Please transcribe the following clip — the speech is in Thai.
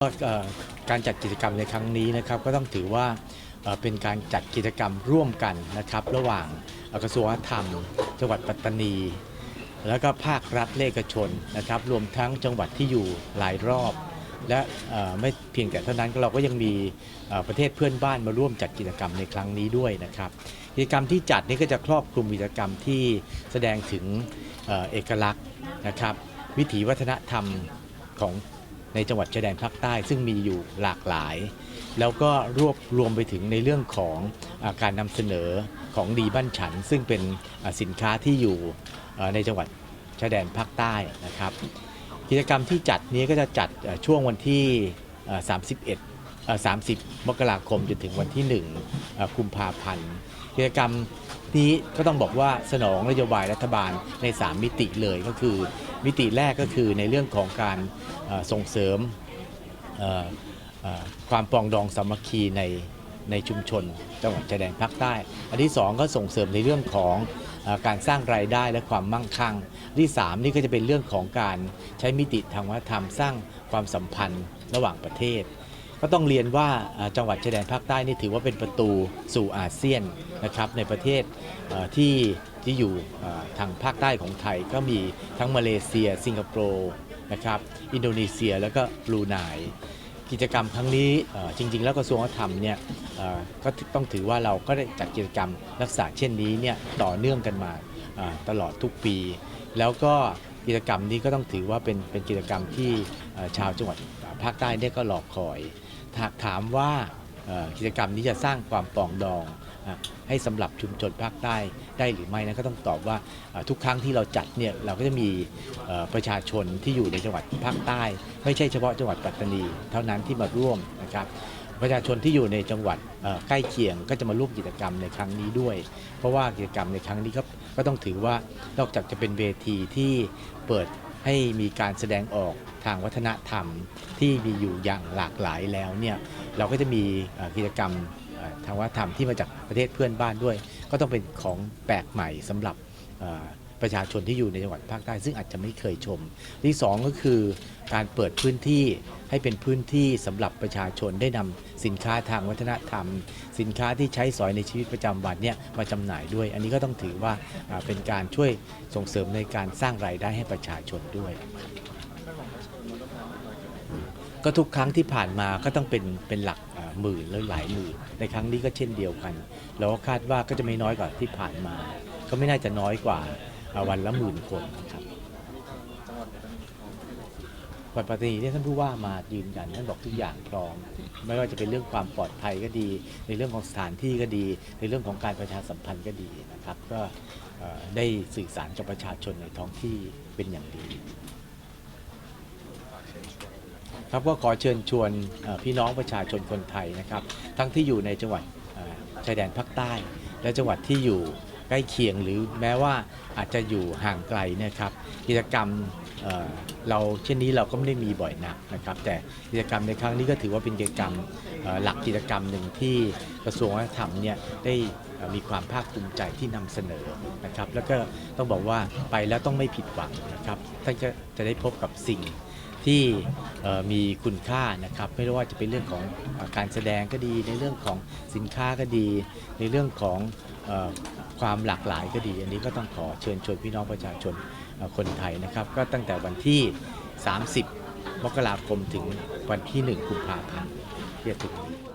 ก็การจัดกิจกรรมในครั้งนี้นะครับก็ต้องถือว่าเป็นการจัดกิจกรรมร่วมกันนะครับ ระหว่างกระทรวงวัฒนธรรม จังหวัดปัตตานี แล้วก็ภาครัฐเลขชนนะครับ รวมทั้งจังหวัดที่อยู่หลายรอบ และไม่เพียงแต่เท่านั้นเราก็ยังมีประเทศเพื่อนบ้านมาร่วมจัดกิจกรรมในครั้งนี้ด้วยนะครับกิจกรรมที่จัดนี้ก็จะครอบคลุมกิจกรรมที่แสดงถึงเอกลักษณ์นะครับ วิถีวัฒนธรรมของ ในจังหวัดชายแดนภาคใต้ซึ่งมีอยู่หลากหลาย แล้วก็รวบรวมไปถึงในเรื่องของอาการนำเสนอของดีบ้านฉัน ซึ่งเป็นสินค้าที่อยู่ในจังหวัดชายแดนภาคใต้นะครับ กิจกรรมที่จัดนี้ก็จะจัดช่วงวันที่ 31 30 มกราคมจนถึงวันที่ 1 กุมภาพันธ์กิจกรรมนี้ก็ต้องบอกว่าสนองนโยบายรัฐบาลใน 3 มิติเลยก็คือ มิติแรกก็คือในเรื่องของการส่งเสริมความปองดองสามัคคีในในชุมชนจังหวัดชายแดนภาคใต้ อันที่ 2 ก็ส่งเสริมในเรื่องของอการสร้างรายได้และความมั่งคั่ง ที่3นี่ก็จะเป็นเรื่องของการใช้มิติทางวัฒนธรรมสร้างความสัมพันธ์ระหว่างประเทศ ก็ต้องเรียนว่าจังหวัดชายแดนภาคใต้นี่ถือว่าเป็นประตูสู่อาเซียนนะครับในประเทศที่ที่อยู่ทางภาคใต้ของไทยก็มีทั้งมาเลเซีย สิงคโปร์นะครับอินโดนีเซียแล้วก็บรูไนกิจกรรมครั้งนี้จริง ๆ แล้วกระทรวงวัฒนธรรมเนี่ยก็ต้องถือว่าเราก็ได้จัดกิจกรรมลักษณะเช่นนี้เนี่ยต่อเนื่องกันมาตลอดทุกปี แล้วก็กิจกรรมนี้ก็ต้องถือว่าเป็นเป็นกิจกรรมที่ชาวจังหวัดภาคใต้เนี่ยก็รอคอย หากถามว่ากิจกรรมนี้จะสร้างความปองดองให้สำหรับชุมชนภาคใต้ได้หรือไม่นะก็ต้องตอบว่าทุกครั้งที่เราจัดเนี่ยเราก็จะมีประชาชนที่อยู่ในจังหวัดภาคใต้ ไม่ใช่เฉพาะจังหวัดปัตตานี เท่านั้นที่มาร่วมนะครับ ประชาชนที่อยู่ในจังหวัดใกล้เคียงก็จะมาร่วมกิจกรรมในครั้งนี้ด้วย เพราะว่ากิจกรรมในครั้งนี้ก็ก็ต้องถือว่านอกจากจะเป็นเวทีที่เปิดให้มีการแสดงออกทางวัฒนธรรมที่มีอยู่อย่างหลากหลายแล้วเนี่ยเราก็จะมีกิจกรรมทางวัฒนธรรมที่มาจากประเทศเพื่อนบ้านด้วย ก็ต้องเป็นของแปลกใหม่สำหรับ ประชาชนที่อยู่ในจังหวัดภาคใต้ ซึ่งอาจจะไม่เคยชม ที่สองก็คือการเปิดพื้นที่ให้เป็นพื้นที่สำหรับประชาชนได้นำสินค้าทางวัฒนธรรม สินค้าที่ใช้สอยในชีวิตประจำวันเนี่ยมาจำหน่ายด้วย อันนี้ก็ต้องถือว่าเป็นการช่วยส่งเสริมในการสร้างรายได้ให้ประชาชนด้วยก็ทุกครั้งที่ผ่านมาก็ต้องเป็นเป็นหลักหมื่นหรือหลายหมื่นในครั้งนี้ก็เช่นเดียวกันเราก็คาดว่าก็จะไม่น้อยกว่าที่ผ่านมา ก็ไม่น่าจะน้อยกว่า วันละหมื่นคนครับวัดปัตตานีที่ท่านผู้ว่ามายืนยันท่านบอกทุกอย่างพร้อม ไม่ว่าจะเป็นเรื่องความปลอดภัยก็ดี ในเรื่องของสถานที่ก็ดี ในเรื่องของการประชาสัมพันธ์ก็ดีนะครับ ก็ได้สื่อสารกับประชาชนในท้องที่เป็นอย่างดี ครับก็ขอเชิญชวนพี่น้องประชาชนคนไทยนะครับ ทั้งที่อยู่ในจังหวัดชายแดนภาคใต้ และจังหวัดที่อยู่ ใกล้เคียงหรือแม้ว่าอาจจะอยู่ห่างไกลนะครับกิจกรรมเเราเช่นนี้เราก็ไม่ได้มีบ่อยนักนะครับ แต่กิจกรรมในครั้งนี้ก็ถือว่าเป็นกิจกรรมหลักกิจกรรมหนึ่งที่กระทรวงวัฒนธรรมเนี่ยได้มีความภาคภูมิใจที่นำเสนอนะครับ แล้วก็ต้องบอกว่าไปแล้วต้องไม่ผิดหวังนะครับท่านก็จะได้พบกับสิ่ง ที่มีคุณค่านะครับไม่ว่าจะเป็นเรื่องของอการแสดงก็ดี ในเรื่องของสินค้าก็ดี ในเรื่องของอความหลากหลายก็ดี อันนี้ก็ต้องขอเชิญชวนพี่น้องประชาชนคนไทยนะครับ ก็ตั้งแต่วันที่ 30 มกราคมถึงวันที่ 1 กุมภาพันธ์ที่จะถึงนี้